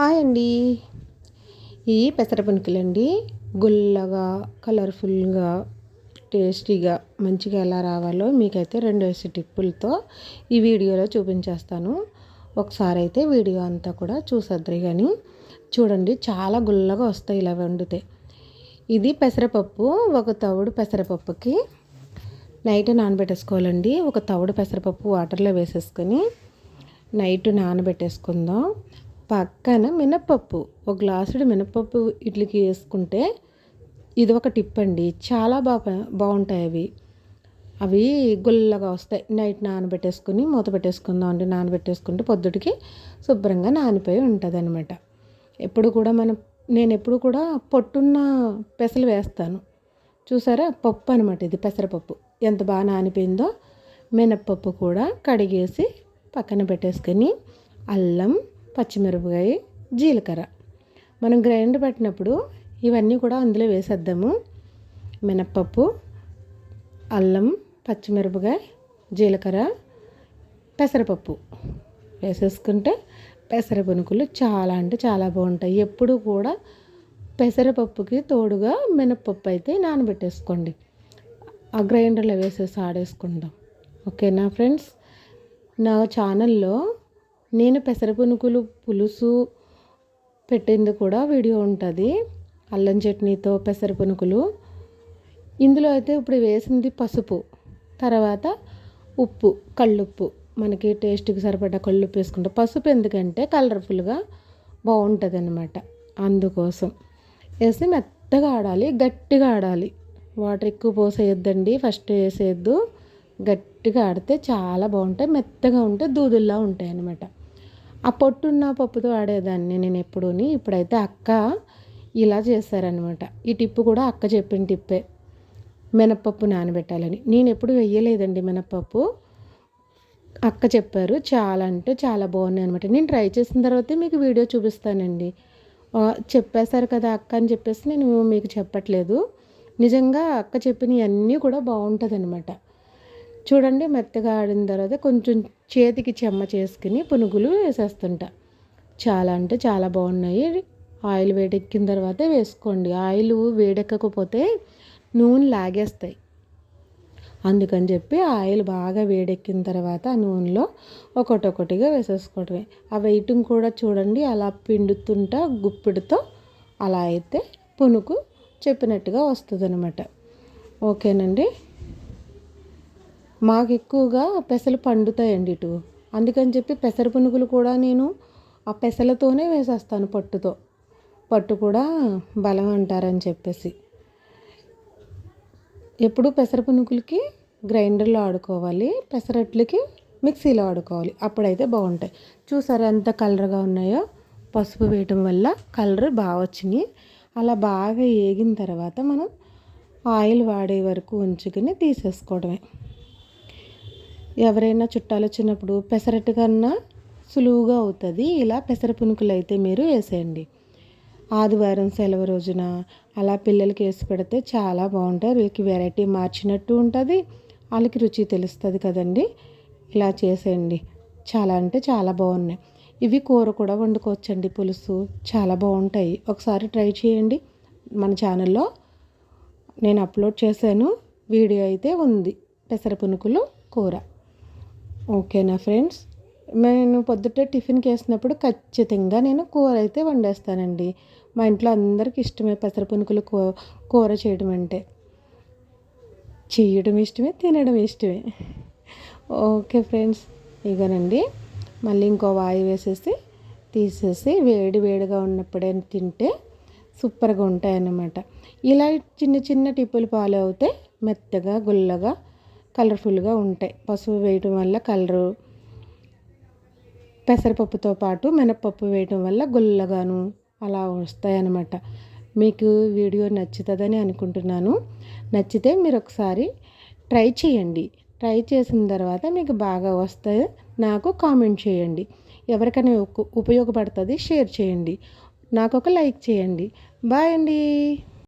Hi అండి. ఈ పెసరపునుకులండి గుల్లగా కలర్ఫుల్గా టేస్టీగా మంచిగా ఎలా రావాలో మీకైతే రెండు వేసి టిప్పులతో ఈ వీడియోలో చూపించేస్తాను. ఒకసారి అయితే వీడియో అంతా కూడా చూసద్దురు కానీ చూడండి చాలా గుల్లగా వస్తాయి ఇలా వండితే. ఇది పెసరపప్పు ఒక తవుడు పెసరపప్పుకి నైట్ నానబెట్టేసుకోవాలండి. ఒక తవుడు పెసరపప్పు వాటర్లో వేసేసుకొని నైట్ నానబెట్టేసుకుందాం. పక్కన మినప్పప్పు ఒక గ్లాసుడు మినప్పప్పు ఇడ్లీకి వేసుకుంటే ఇది ఒక టిప్ అండి. చాలా బాగా బాగుంటాయి అవి. అవి గుల్లగా వస్తాయి. నైట్ నానబెట్టేసుకుని మూత పెట్టేసుకుందాం అండి నానబెట్టేసుకుంటే పొద్దుటికి శుభ్రంగా నానిపోయి ఉంటుంది అనమాట ఎప్పుడు కూడా మనం నేను ఎప్పుడు కూడా పొట్టున్న పెసలు వేస్తాను. చూసారా? పప్పు అనమాట ఇది పెసరపప్పు. ఎంత బాగా నానిపోయిందో మినప్పప్పు కూడా కడిగేసి పక్కన పెట్టేసుకొని అల్లం పచ్చిమిరపకాయ జీలకర్ర. మనం గ్రైండ్ పెట్టినప్పుడు ఇవన్నీ కూడా అందులో వేసేద్దాము. మినప్పప్పు అల్లం పచ్చిమిరపకాయ జీలకర్ర పెసరపప్పు. వేసేసుకుంటే పెసరపునుకులు చాలా అంటే చాలా బాగుంటాయి. ఎప్పుడు కూడా పెసరపప్పుకి తోడుగా మినప్పప్పు అయితే నానబెట్టేసుకోండి. ఆ గ్రైండర్లో వేసేసి ఆడేసుకుందాం. ఓకేనా ఫ్రెండ్స్? నా ఛానల్లో నేను పెసర పునుకులు పులుసు పెట్టింది కూడా వీడియో ఉంటుంది. అల్లం చట్నీతో పెసర పునుకులు ఇందులో అయితే ఇప్పుడు వేసింది పసుపు. తర్వాత ఉప్పు కళ్ళుప్పు. మనకి టేస్ట్కి సరిపడా కళ్ళుప్పు వేసుకుంటాం పసుపు ఎందుకంటే కలర్ఫుల్గా బాగుంటుంది అనమాట అందుకోసం వేసి మెత్తగా ఆడాలి గట్టిగా ఆడాలి. వాటర్ ఎక్కువ పోసేయొద్దండి ఫస్ట్ వేసేయద్దు. గట్టిగా ఆడితే చాలా బాగుంటాయి మెత్తగా ఉంటే దూదుల్లా ఉంటాయి అన్నమాట ఆ పొట్టున్న పప్పుతో ఆడేదాన్ని నేను ఎప్పుడూని. ఇప్పుడైతే అక్క ఇలా చేశారనమాట ఈ టిప్పు కూడా అక్క చెప్పిన టిప్పే. మినప్పప్పు నానబెట్టాలని. నేను ఎప్పుడు వెయ్యలేదండి మినప్పప్పు అక్క చెప్పారు చాలా అంటే చాలా బాగున్నాయి అనమాట నేను ట్రై చేసిన తర్వాతే మీకు వీడియో చూపిస్తానండి. చెప్పేశారు కదా అక్క అని చెప్పేసి నేను మీకు చెప్పట్లేదు. నిజంగా అక్క చెప్పినవి అన్నీ కూడా బాగుంటుంది అనమాట చూడండి మెత్తగా ఆడిన తర్వాత కొంచెం చేతికి చెమ్మ చేసుకుని పునుగులు వేసేస్తుంటా. చాలా అంటే చాలా బాగున్నాయి. ఆయిల్ వేడెక్కిన తర్వాత వేసుకోండి. ఆయిల్ వేడెక్కకపోతే నూనె లాగేస్తాయి. అందుకని చెప్పి ఆయిల్ బాగా వేడెక్కిన తర్వాత ఆ నూనెలో ఒకటొకటిగా వేసేసుకోవటమే ఆ వెయిటింగ్ కూడా చూడండి అలా పిండుతుంటా గుప్పిడితో. అలా అయితే పునుకు చెప్పినట్టుగా వస్తుంది అనమాట ఓకేనండి? మాకు ఎక్కువగా పెసలు పండుతాయండి ఇటు. అందుకని చెప్పి పెసర పునుగులు కూడా నేను ఆ పెసలతోనే వేసేస్తాను పట్టుతో. పట్టు కూడా బలం అంటారని చెప్పేసి. ఎప్పుడు పెసర పునుగులకి గ్రైండర్లో ఆడుకోవాలి పెసరట్లకి మిక్సీలో ఆడుకోవాలి. అప్పుడైతే బాగుంటాయి. చూసారా ఎంత కలర్గా ఉన్నాయో? పసుపు వేయటం వల్ల కలర్ బాగా వచ్చినాయి. అలా బాగా వేగిన తర్వాత మనం ఆయిల్ వాడే వరకు ఉంచుకొని తీసేసుకోవడమే. ఎవరైనా చుట్టాలు వచ్చినప్పుడు పెసరట్టు కన్నా సులువుగా అవుతుంది. ఇలా పెసర పునుకులు అయితే మీరు వేసేయండి. ఆదివారం సెలవు రోజున అలా పిల్లలకి వేసి పెడితే చాలా బాగుంటాయి వీళ్ళకి వెరైటీ మార్చినట్టు ఉంటుంది. వాళ్ళకి రుచి తెలుస్తుంది కదండి. ఇలా చేసేయండి. చాలా అంటే చాలా బాగున్నాయి. ఇవి కూర కూడా వండుకోవచ్చండి. పులుసు చాలా బాగుంటాయి. ఒకసారి ట్రై చేయండి. మన ఛానల్లో నేను అప్లోడ్ చేశాను. వీడియో అయితే ఉంది. పెసర పునుకులు కూర. ఓకేనా ఫ్రెండ్స్? నేను పొద్దుటే టిఫిన్కి వేసినప్పుడు ఖచ్చితంగా నేను కూర అయితే వండేస్తానండి. మా ఇంట్లో అందరికి ఇష్టమే పెసర పునుకులు కూర చేయడం అంటే. చేయడం ఇష్టమే తినడం ఇష్టమే. ఓకే ఫ్రెండ్స్ ఇగనండి. మళ్ళీ ఇంకో వాయి వేసేసి తీసేసి వేడి వేడిగా ఉన్నప్పుడే తింటే సూపర్గా ఉంటాయన్నమాట. ఇలా చిన్న చిన్న టిప్పులు పాలు అవుతే మెత్తగా గుల్లగా కలర్ఫుల్గా ఉంటాయి. పసుపు వేయటం వల్ల కలరు పెసరపప్పుతో పాటు మినపప్పు వేయటం వల్ల గుల్లగాను అలా వస్తాయన్నమాట. మీకు వీడియో నచ్చుతుందని అనుకుంటున్నాను. నచ్చితే మీరు ఒకసారి ట్రై చేయండి. ట్రై చేసిన తర్వాత మీకు బాగా వస్తే నాకు కామెంట్ చేయండి. ఎవరికైనా ఉపయోగపడుతుంది షేర్ చేయండి. నాకు ఒక లైక్ చేయండి. బాయ్ అండి.